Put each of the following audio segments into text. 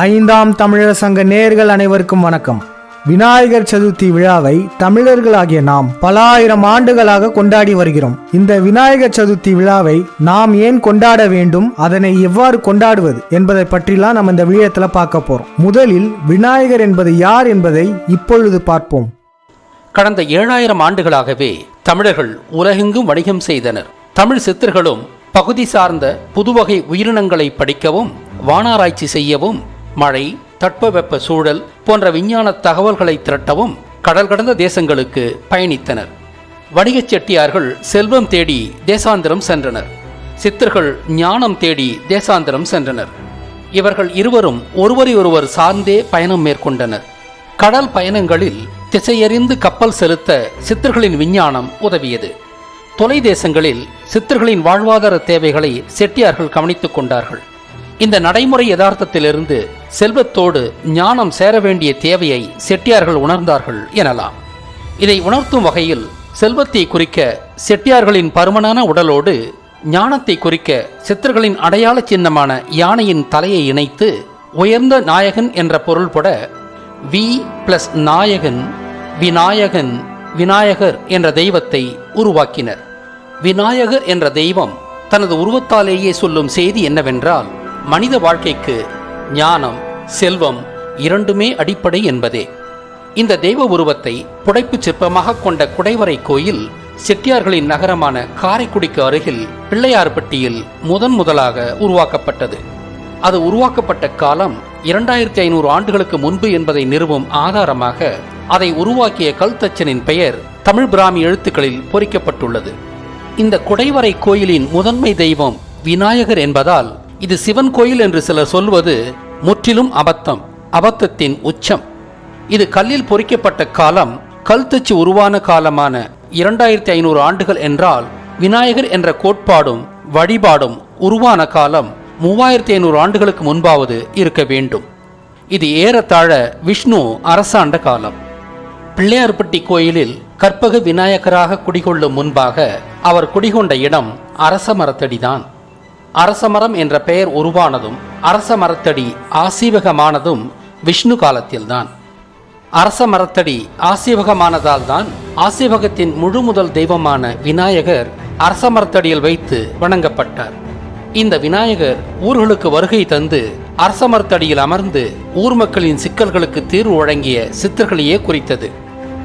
ஐந்தாம் தமிழர் சங்க நேர்கள் அனைவருக்கும் வணக்கம். விநாயகர் சதுர்த்தி விழாவை தமிழர்களாகிய நாம் பல ஆயிரம் ஆண்டுகளாக கொண்டாடி வருகிறோம். இந்த விநாயகர் சதுர்த்தி விழாவை நாம் ஏன் கொண்டாட வேண்டும் அதனை எவ்வாறு கொண்டாடுவது என்பதை பற்றிலாம் நம்ம இந்த விழயத்துல பார்க்க போறோம். முதலில் விநாயகர் என்பது யார் என்பதை இப்பொழுது பார்ப்போம். கடந்த ஏழாயிரம் ஆண்டுகளாகவே தமிழர்கள் உலகெங்கும் வணிகம் செய்தனர். தமிழ் சித்தர்களும் பகுதி சார்ந்த புதுவகை உயிரினங்களை படிக்கவும் வானாராய்ச்சி செய்யவும் மழை தட்பவெப்ப சூழல் போன்ற விஞ்ஞான தகவல்களை திரட்டவும் கடல் கடந்த தேசங்களுக்கு பயணித்தனர். வணிகச் செட்டியார்கள் செல்வம் தேடி தேசாந்திரம் சென்றனர். சித்தர்கள் ஞானம் தேடி தேசாந்திரம் சென்றனர். இவர்கள் இருவரும் ஒருவரை ஒருவர் சார்ந்தே பயணம் மேற்கொண்டனர். கடல் பயணங்களில் திசையறிந்து கப்பல் செலுத்த சித்தர்களின் விஞ்ஞானம் உதவியது. தொலை தேசங்களில் சித்தர்களின் வாழ்வாதார தேவைகளை செட்டியார்கள் கவனித்துக் கொண்டார்கள். இந்த நடைமுறை யதார்த்தத்திலிருந்து செல்வத்தோடு ஞானம் சேர வேண்டிய தேவையை செட்டியார்கள் உணர்ந்தார்கள் எனலாம். இதை உணர்த்தும் வகையில் செல்வத்தை குறிக்க செட்டியார்களின் பருமனான உடலோடு ஞானத்தை குறிக்க சித்தர்களின் அடையாள சின்னமான யானையின் தலையை இணைத்து உயர்ந்த நாயகன் என்ற பொருள்பட வி பிளஸ் நாயகன் விநாயகன் விநாயகர் என்ற தெய்வத்தை உருவாக்கினர். விநாயகர் என்ற தெய்வம் தனது உருவத்தாலேயே சொல்லும் செய்தி என்னவென்றால் மனித வாழ்க்கைக்கு ஞானம் செல்வம் இரண்டுமே அடிப்படை என்பதே. இந்த தெய்வ உருவத்தை புடைப்புச் சிற்பமாக கொண்ட குடைவரை கோயில் செட்டியார்களின் நகரமான காரைக்குடிக்கு அருகில் பிள்ளையார்பட்டியில் முதன் முதலாக உருவாக்கப்பட்டது. அது உருவாக்கப்பட்ட காலம் இரண்டாயிரத்தி ஐநூறு ஆண்டுகளுக்கு முன்பு என்பதை நிறுவும் ஆதாரமாக அதை உருவாக்கிய கல்தச்சனின் பெயர் தமிழ் பிராமி எழுத்துக்களில் பொறிக்கப்பட்டுள்ளது. இந்த குடைவரை கோயிலின் முதன்மை தெய்வம் விநாயகர் என்பதால் இது சிவன் கோயில் என்று சிலர் சொல்வது முற்றிலும் அபத்தம் அபத்தத்தின் உச்சம். இது கல்லில் பொறிக்கப்பட்ட காலம் கல் தச்சு உருவான காலமான இரண்டாயிரத்தி ஐநூறு ஆண்டுகள் என்றால் விநாயகர் என்ற கோட்பாடும் வழிபாடும் உருவான காலம் மூவாயிரத்தி ஐநூறு ஆண்டுகளுக்கு முன்பாவது இருக்க வேண்டும். இது ஏறத்தாழ விஷ்ணு அரசாண்ட காலம். பிள்ளையார்பட்டி கோயிலில் கற்பக விநாயகராக குடிகொள்ளும் முன்பாக அவர் குடிகொண்ட இடம் அரச மரத்தடிதான். அரசமரம் என்ற பெயர் உருவானதும் அரச மரத்தடி ஆசீவகமானதும் விஷ்ணு காலத்தில்தான். அரச மரத்தடி ஆசீவகமானதால் தான் ஆசீவகத்தின் முழு முதல் தெய்வமான விநாயகர் அரச மரத்தடியில் வைத்து வணங்கப்பட்டார். இந்த விநாயகர் ஊர்களுக்கு வருகை தந்து அரச மரத்தடியில் அமர்ந்து ஊர் மக்களின் சிக்கல்களுக்கு தீர்வு வழங்கிய சித்தர்களையே குறித்தது.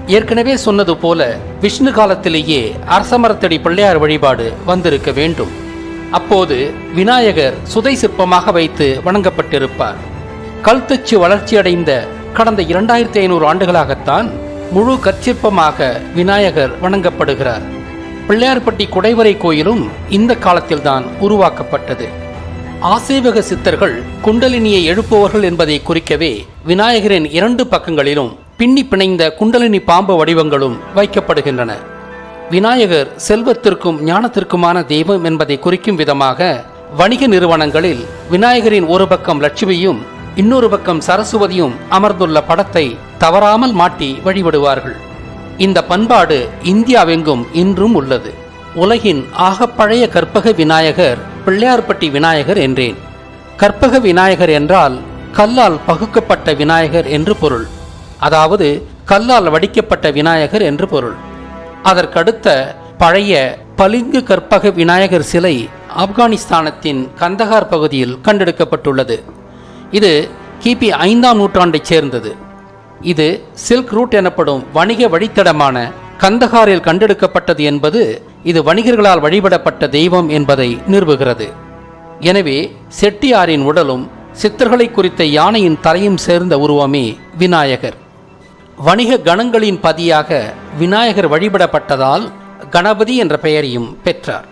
ஏற்கனவே சொன்னது போல விஷ்ணு காலத்திலேயே அரசமரத்தடி பிள்ளையார் வழிபாடு வந்திருக்க வேண்டும். அப்போது விநாயகர் சுதை சிற்பமாக வைத்து வணங்கப்பட்டிருப்பார். கல்தச்சு வளர்ச்சியடைந்த கடந்த இரண்டாயிரத்தி ஐநூறு ஆண்டுகளாகத்தான் முழு கற்சிற்பமாக விநாயகர் வணங்கப்படுகிறார். பிள்ளையார்பட்டி குடைவரை கோயிலும் இந்த காலத்தில்தான் உருவாக்கப்பட்டது. ஆசேவக சித்தர்கள் குண்டலினியை எழுப்புவர்கள் என்பதை குறிக்கவே விநாயகரின் இரண்டு பக்கங்களிலும் பின்னி பிணைந்த குண்டலினி பாம்பு வடிவங்களும் வைக்கப்படுகின்றன. விநாயகர் செல்வத்திற்கும் ஞானத்திற்குமான தெய்வம் என்பதை குறிக்கும் விதமாக வணிக நிறுவனங்களில் விநாயகரின் ஒரு பக்கம் லட்சுமியும் இன்னொரு பக்கம் சரஸ்வதியும் அமர்ந்துள்ள படத்தை தவறாமல் மாட்டி வழிபடுவார்கள். இந்த பண்பாடு இந்தியாவெங்கும் இன்றும் உள்ளது. உலகின் ஆகப்பழைய கற்பக விநாயகர் பிள்ளையார்பட்டி விநாயகர் என்றேன். கற்பக விநாயகர் என்றால் கல்லால் பகுக்கப்பட்ட விநாயகர் என்று பொருள். அதாவது கல்லால் வடிக்கப்பட்ட விநாயகர் என்று பொருள். அதற்கடுத்த பழைய பளிங்கு கற்பக விநாயகர் சிலை ஆப்கானிஸ்தானத்தின் கந்தகார் பகுதியில் கண்டெடுக்கப்பட்டுள்ளது. இது கிபி ஐந்தாம் நூற்றாண்டைச் சேர்ந்தது. இது சில்க் ரூட் எனப்படும் வணிக வழித்தடமான கந்தகாரில் கண்டெடுக்கப்பட்டது என்பது இது வணிகர்களால் வழிபடப்பட்ட தெய்வம் என்பதை நிறுவுகிறது. எனவே செட்டியாரின் உடலும் சித்தர்களை குறித்த யானையின் தலையும் சேர்ந்த உருவமே விநாயகர். வணிக கணங்களின் பதியாக விநாயகர் வழிபடப்பட்டதால் கணபதி என்ற பெயரையும் பெற்றார்.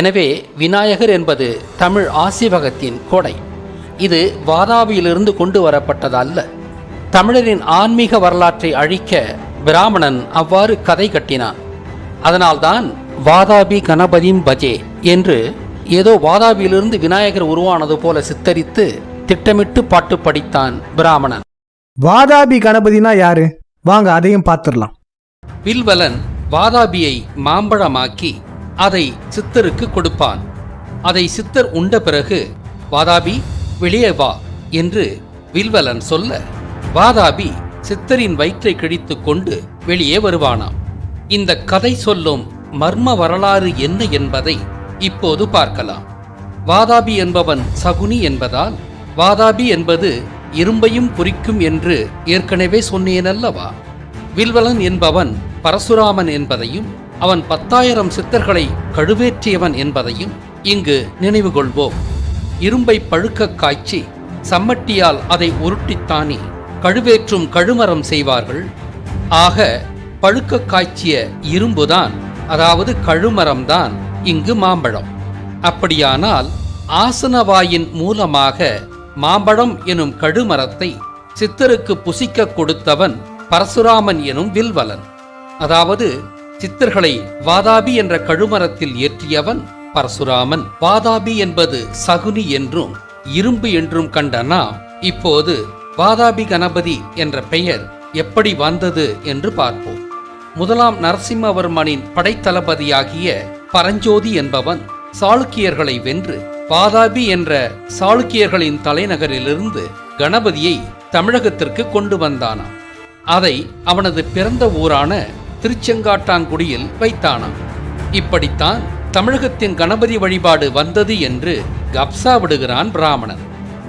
எனவே விநாயகர் என்பது தமிழ் ஆசிவகத்தின் கொடை. இது வாதாபியிலிருந்து கொண்டு வரப்பட்டதல்ல. தமிழரின் ஆன்மீக வரலாற்றை அழிக்க பிராமணன் அவ்வாறு கதை கட்டினான். அதனால்தான் வாதாபி கணபதியும் பஜே என்று ஏதோ வாதாபியிலிருந்து விநாயகர் உருவானது போல சித்தரித்து திட்டமிட்டு பாட்டு படித்தான் பிராமணன். வாதாபி கணபதினா யாரு? வாங்க அதையும் பார்த்துடலாம் வில்வலன் வாதாபியை மாம்பழமாக்கி அதை சித்தருக்கு கொடுப்பான். அதை சித்தர் உண்ட பிறகு வாதாபி வெளியே வா என்று வில்வலன் சொல்ல வாதாபி சித்தரின் வயிற்றை கிழித்து கொண்டு வெளியே வருவானாம். இந்த கதை சொல்லும் மர்ம வரலாறு என்ன என்பதை இப்போது பார்க்கலாம். வாதாபி என்பவன் சகுனி என்பதால் வாதாபி என்பது இரும்பையும் குறிக்கும் என்று ஏற்கனவே சொன்னேனல்லவா வில்வலன் என்பவன் பரசுராமன் என்பதையும் அவன் பத்தாயிரம் சித்தர்களை கழுவேற்றியவன் என்பதையும் இங்கு நினைவு கொள்வோம். இரும்பை பழுக்கக் காய்ச்சி சம்மட்டியால் அதை உருட்டித்தானே கழுவேற்றும் கழுமரம் செய்வார்கள்? ஆக பழுக்கக் காய்ச்சிய இரும்புதான் அதாவது கழுமரம்தான் இங்கு மாம்பழம். அப்படியானால் ஆசனவாயின் மூலமாக மாம்பழம் எனும் கடுமரத்தை சித்தருக்கு புசிக்க கொடுத்தவன் பரசுராமன் எனும் வில்வலன். அதாவது சித்தர்களை வாதாபி என்ற கழுமரத்தில் ஏற்றியவன் பரசுராமன். வாதாபி என்பது சகுனி என்றும் இரும்பு என்றும் கண்ட நாம் இப்போது வாதாபி கணபதி என்ற பெயர் எப்படி வந்தது என்று பார்ப்போம். முதலாம் நரசிம்மவர்மனின் படைத்தளபதியாகிய பரஞ்சோதி என்பவன் சாளுக்கியர்களை வென்று பாதாபி என்ற சாளுக்கியர்களின் தலைநகரிலிருந்து கணபதியை தமிழகத்திற்கு கொண்டு வந்தானாம். அதை அவனது பிறந்த ஊரான திருச்செங்காட்டாங்குடியில் வைத்தானாம். இப்படித்தான் தமிழகத்தின் கணபதி வழிபாடு வந்தது என்று கப்சா விடுகிறான் பிராமணன்.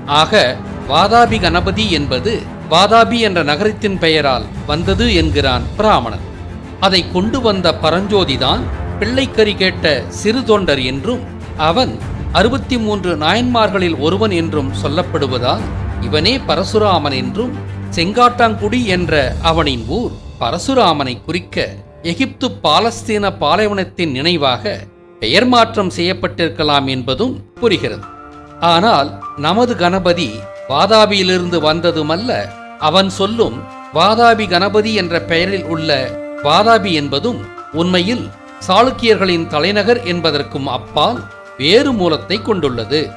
ஆக வாதாபி கணபதி என்பது வாதாபி என்ற நகரத்தின் பெயரால் வந்தது என்கிறான் பிராமணன். அதை கொண்டு வந்த பரஞ்சோதிதான் பிள்ளைக்கறி கேட்ட சிறு தொண்டர் என்றும் அவன் அறுபத்தி மூன்று நாயன்மார்களில் ஒருவன் என்றும் சொல்லப்படுவதால் இவனே பரசுராமன் என்றும் செங்காட்டாங்குடி என்ற அவனின் ஊர் பரசுராமனை குறிக்க எகிப்து பாலஸ்தீன பாலைவனத்தின் நினைவாக பெயர் மாற்றம் செய்யப்பட்டிருக்கலாம் என்பதும் புரிகிறது. ஆனால் நமது கணபதி வாதாபியிலிருந்து வந்ததுமல்ல அவன் சொல்லும் வாதாபி கணபதி என்ற பெயரில் உள்ள வாதாபி என்பதும் உண்மையில் சாளுக்கியர்களின் தலைநகர் என்பதற்கும் அப்பால் வேறு மூலத்தை கொண்டுள்ளது.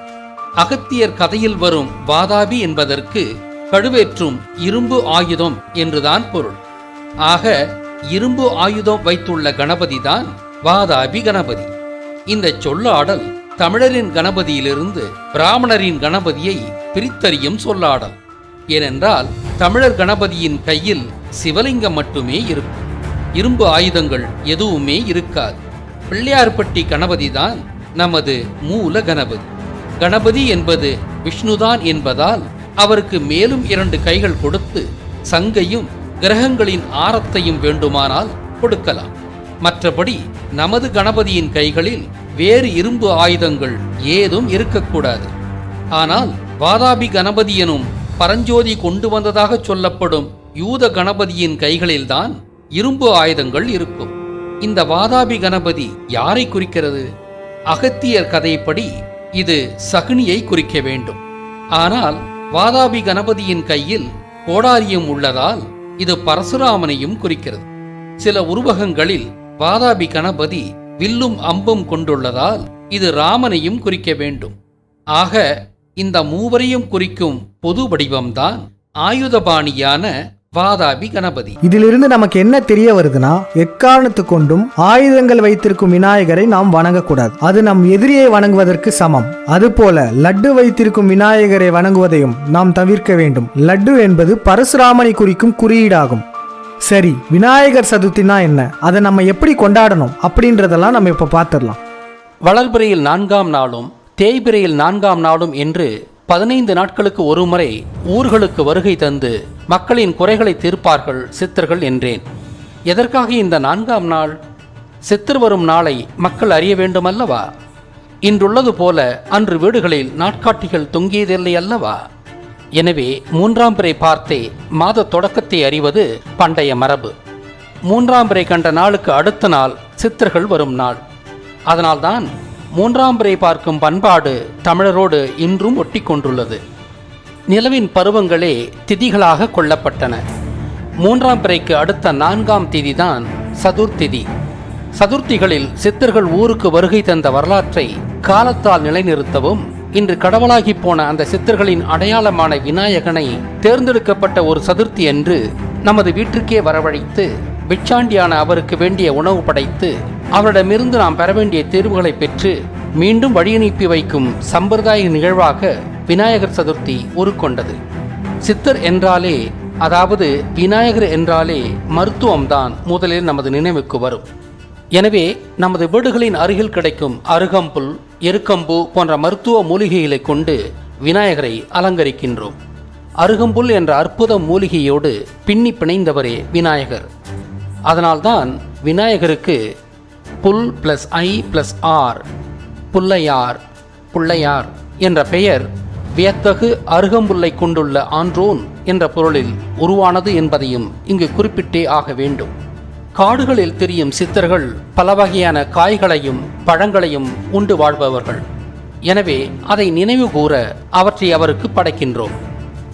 அகத்தியர் கதையில் வரும் வாதாபி என்பதற்கு கழுவேற்றும் இரும்பு ஆயுதம் என்றுதான் பொருள். ஆக இரும்பு ஆயுதம் வைத்துள்ள கணபதிதான் வாதாபி கணபதி. இந்த சொல்லாடல் தமிழரின் கணபதியிலிருந்து பிராமணரின் கணபதியை பிரித்தறியும் சொல்லாடல். ஏனென்றால் தமிழர் கணபதியின் கையில் சிவலிங்கம் மட்டுமே இருக்கும். இரும்பு ஆயுதங்கள் எதுவுமே இருக்காது. பிள்ளையார்பட்டி கணபதிதான் நமது மூல கணபதி. கணபதி என்பது விஷ்ணுதான் என்பதால் அவருக்கு மேலும் இரண்டு கைகள் கொடுத்து சங்கையும் கிரகங்களின் ஆரத்தையும் வேண்டுமானால் கொடுக்கலாம். மற்றபடி நமது கணபதியின் கைகளில் வேறு இரும்பு ஆயுதங்கள் ஏதும் இருக்கக்கூடாது. ஆனால் வாதாபி கணபதி எனும் பரஞ்சோதி கொண்டு வந்ததாக சொல்லப்படும் யூத கணபதியின் கைகளில்தான் இரும்பு ஆயுதங்கள் இருக்கும். இந்த வாதாபி கணபதி யாரை குறிக்கிறது? அகத்தியர் கதைப்படி இது சகுனியை குறிக்க வேண்டும். ஆனால் வாதாபி கணபதியின் கையில் கோடாரியும் உள்ளதால் இது பரசுராமனையும் குறிக்கிறது. சில உருவகங்களில் வாதாபி கணபதி வில்லும் அம்பும் கொண்டுள்ளதால் இது ராமனையும் குறிக்க வேண்டும். ஆக இந்த மூவரையும் குறிக்கும் பொது வடிவம்தான் ஆயுதபாணியான வாதாபி கணபதி. இதிலிருந்து நமக்கு என்ன தெரிய வருதுன்னா எக்காரணத்து கொண்டும் ஆயுதங்கள் வைத்திருக்கும் விநாயகரை நாம் வணங்கக்கூடாது. அது நம் எதிரியை வணங்குவதற்கு சமம். அதுபோல லட்டு வைத்திருக்கும் விநாயகரை வணங்குவதையும் நாம் தவிர்க்க வேண்டும். லட்டு என்பது பரசுராமனை குறிக்கும் குறியீடாகும். சரி விநாயகர் சதுர்த்தினா என்ன? அதை நம்ம எப்படி கொண்டாடணும்? அப்படின்றதெல்லாம் நம்ம இப்ப பார்த்துடலாம். வளர்பிறையில் நான்காம் நாளும் தேய்பிறையில் நான்காம் நாளும் என்று பதினைந்து நாட்களுக்கு ஒருமுறை ஊர்களுக்கு வருகை தந்து மக்களின் குறைகளை தீர்ப்பார்கள் சித்தர்கள் என்றேன். எதற்காக இந்த நான்காம் நாள்? சித்தர் வரும் நாளை மக்கள் அறிய வேண்டுமல்லவா? இன்றுள்ளது போல அன்று வீடுகளில் நாட்காட்டிகள் தொங்கியதில்லை அல்லவா? எனவே மூன்றாம் பிறை பார்த்தே மாத தொடக்கத்தை அறிவது பண்டைய மரபு. மூன்றாம் பிறை கண்ட நாளுக்கு அடுத்த நாள் சித்தர்கள் வரும் நாள். அதனால்தான் மூன்றாம் பிறை பார்க்கும் பண்பாடு தமிழரோடு இன்றும் ஒட்டி கொண்டுள்ளது நிலவின் பருவங்களே திதிகளாக கொள்ளப்பட்டன. மூன்றாம் பிறைக்கு அடுத்த நான்காம் திதிதான் சதுர்த்திதி சதுர்த்திகளில் சித்தர்கள் ஊருக்கு வருகை தந்த வரலாற்றை காலத்தால் நிலைநிறுத்தவும் இன்று கடவுளாகி போன அந்த சித்தர்களின் அடையாளமான விநாயகனை தேர்ந்தெடுக்கப்பட்ட ஒரு சதுர்த்தி என்று நமது வீட்டிற்கே வரவழைத்து பிட்சாண்டியான அவருக்கு வேண்டிய உணவு படைத்து அவரிடமிருந்து நாம் பெற வேண்டிய தீர்வுகளை பெற்று மீண்டும் வழியனுப்பி வைக்கும் சம்பிரதாய நிகழ்வாக விநாயகர் சதுர்த்தி உருக்கொண்டது. சித்தர் என்றாலே அதாவது விநாயகர் என்றாலே மருத்துவம்தான் முதலில் நமது நினைவுக்கு வரும். எனவே நமது வீடுகளின் அருகில் கிடைக்கும் அருகம்புல் எருக்கம்பு போன்ற மருத்துவ மூலிகைகளை கொண்டு விநாயகரை அலங்கரிக்கின்றோம். அருகம்புல் என்ற அற்புத மூலிகையோடு பின்னி பிணைந்தவரே விநாயகர். அதனால்தான் விநாயகருக்கு புல் பிளஸ் ஐ பிளஸ் ஆர் புல்லையார் புள்ளையார் என்ற பெயர் வியத்தகு அருகம்புல்லை கொண்டுள்ள ஆன்றோன் என்ற பொருளில் உருவானது என்பதையும் இங்கு குறிப்பிட்டே ஆக வேண்டும். காடுகளில் திரியும் சித்தர்கள் பல வகையான காய்களையும் பழங்களையும் உண்டு வாழ்பவர்கள். எனவே அதை நினைவு கூற அவற்றை அவருக்கு படைக்கின்றோம்.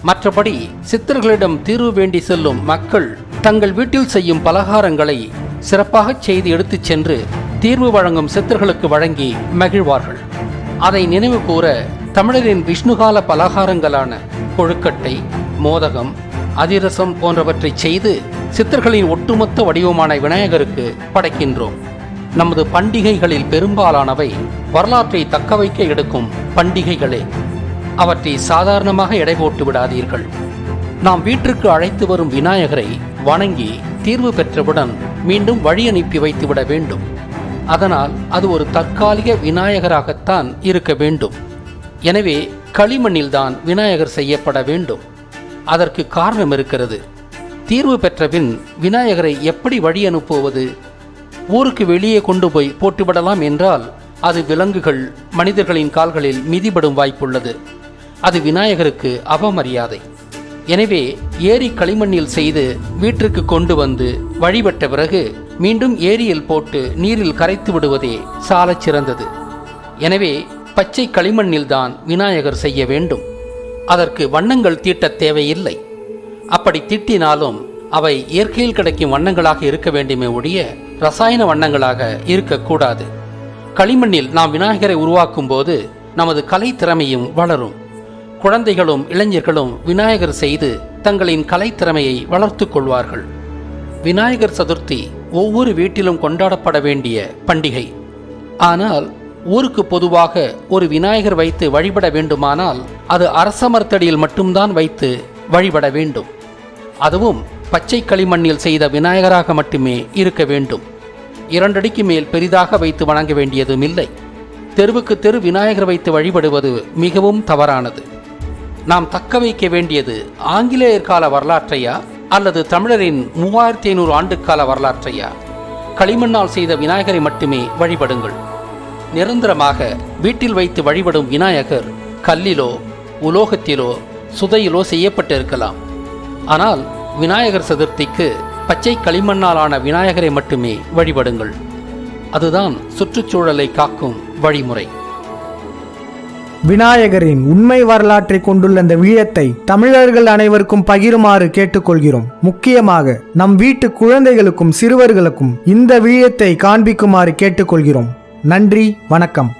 மற்றபடி சித்தர்களிடம் தீர்வு வேண்டி செல்லும் மக்கள் தங்கள் வீட்டில் செய்யும் பலகாரங்களை சிறப்பாகச் செய்து எடுத்துச் சென்று தீர்வு வழங்கும் சித்தர்களுக்கு வழங்கி மகிழ்வார்கள். அதை நினைவு கூற தமிழரின் விஷ்ணுகால பலகாரங்களான கொழுக்கட்டை மோதகம் அதிரசம் போன்றவற்றை செய்து சித்தர்களின் ஒட்டுமொத்த வடிவமான விநாயகருக்கு படைக்கின்றோம். நமது பண்டிகைகளில் பெரும்பாலானவை வரலாற்றை தக்கவைக்க எடுக்கும் பண்டிகைகளே. அவற்றை சாதாரணமாக எடை போட்டு விடாதீர்கள். நாம் வீட்டிற்கு அழைத்து வரும் விநாயகரை வணங்கி தீர்வு பெற்றவுடன் மீண்டும் வழி அனுப்பி வைத்துவிட வேண்டும். அதனால் அது ஒரு தற்காலிக விநாயகராகத்தான் இருக்க வேண்டும். எனவே களிமண்ணில்தான் விநாயகர் செய்யப்பட வேண்டும். அதற்கு காரணம் இருக்கிறது. தீர்வு பெற்றபின் விநாயகரை எப்படி வழி அனுப்புவது? ஊருக்கு வெளியே கொண்டு போய் போட்டுவிடலாம் என்றால் அது விலங்குகள் மனிதர்களின் கால்களில் மிதிபடும் வாய்ப்புள்ளது. அது விநாயகருக்கு அவமரியாதை. எனவே ஏரி களிமண்ணில் செய்து வீட்டிற்கு கொண்டு வந்து வழிபட்ட பிறகு மீண்டும் ஏரியில் போட்டு நீரில் கரைத்து விடுவதே சாலச் சிறந்தது. எனவே பச்சை களிமண்ணில்தான் விநாயகர் செய்ய வேண்டும். அதற்கு வண்ணங்கள் தீட்டத் தேவையில்லை. அப்படி தீட்டினாலும் அவை இயற்கையில் கிடைக்கும் வண்ணங்களாக இருக்க வேண்டுமே ஒழிய ரசாயன வண்ணங்களாக இருக்கக்கூடாது களிமண்ணில் நாம் விநாயகரை உருவாக்கும் போது நமது கலை திறமையும் வளரும். குழந்தைகளும் இளைஞர்களும் விநாயகர் செய்து தங்களின் கலைத்திறமையை வளர்த்துக் கொள்வார்கள். விநாயகர் சதுர்த்தி ஒவ்வொரு வீட்டிலும் கொண்டாடப்பட வேண்டிய பண்டிகை. ஆனால் ஊருக்கு பொதுவாக ஒரு விநாயகர் வைத்து வழிபட வேண்டுமானால் அது அரசமர்த்தடியில் மட்டும்தான் வைத்து வழிபட வேண்டும். அதுவும் பச்சை களிமண்ணில் செய்த விநாயகராக மட்டுமே இருக்க வேண்டும். இரண்டடிக்கு மேல் பெரிதாக வைத்து வணங்க வேண்டியதும் இல்லை. தெருவுக்கு தெரு விநாயகர் வைத்து வழிபடுவது மிகவும் தவறானது. நாம் தக்க வைக்க வேண்டியது ஆங்கிலேயர் கால வரலாற்றையா அல்லது தமிழரின் மூவாயிரத்தி ஐநூறு ஆண்டுக்கால வரலாற்றையா? களிமண்ணால் செய்த விநாயகரை மட்டுமே வழிபடுங்கள். நிரந்தரமாக வீட்டில் வைத்து வழிபடும் விநாயகர் கல்லிலோ உலோகத்திலோ சுதையிலோ செய்யப்பட்டிருக்கலாம். ஆனால் விநாயகர் சதுர்த்திக்கு பச்சை களிமண்ணாலான விநாயகரை மட்டுமே வழிபடுங்கள். அதுதான் சுற்றுச்சூழலை காக்கும் வழிமுறை. விநாயகரின் உண்மை வரலாற்றை கொண்டுள்ள இந்த வீழத்தை தமிழர்கள் அனைவருக்கும் பகிருமாறு கேட்டுக்கொள்கிறோம். முக்கியமாக நம் வீட்டு குழந்தைகளுக்கும் சிறுவர்களுக்கும் இந்த வீழத்தை காண்பிக்குமாறு கேட்டுக்கொள்கிறோம். நன்றி வணக்கம்.